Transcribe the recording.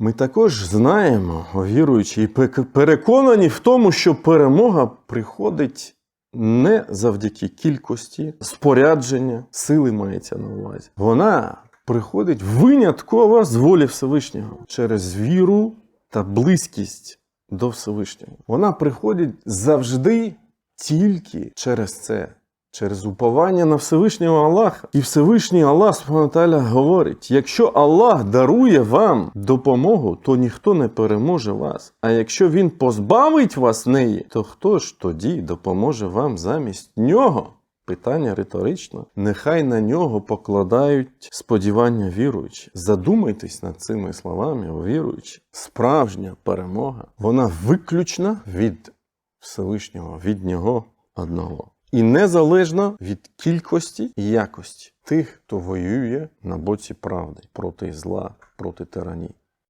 Ми також знаємо, віруючи і переконані в тому, що перемога приходить не завдяки кількості, спорядження, сили мається на увазі. Вона приходить винятково з волі Всевишнього через віру та близькість до Всевишнього. Вона приходить завжди тільки через це. Через уповання на Всевишнього Аллаха. І Всевишній Аллах Субхану говорить: якщо Аллах дарує вам допомогу, то ніхто не переможе вас. А якщо він позбавить вас неї, то хто ж тоді допоможе вам замість нього? Питання риторичне. Нехай на нього покладають сподівання віруючі. Задумайтесь над цими словами, віруючи. Справжня перемога, вона виключна від Всевишнього, від нього одного. І незалежно від кількості і якості тих, хто воює на боці правди проти зла, проти тиранії.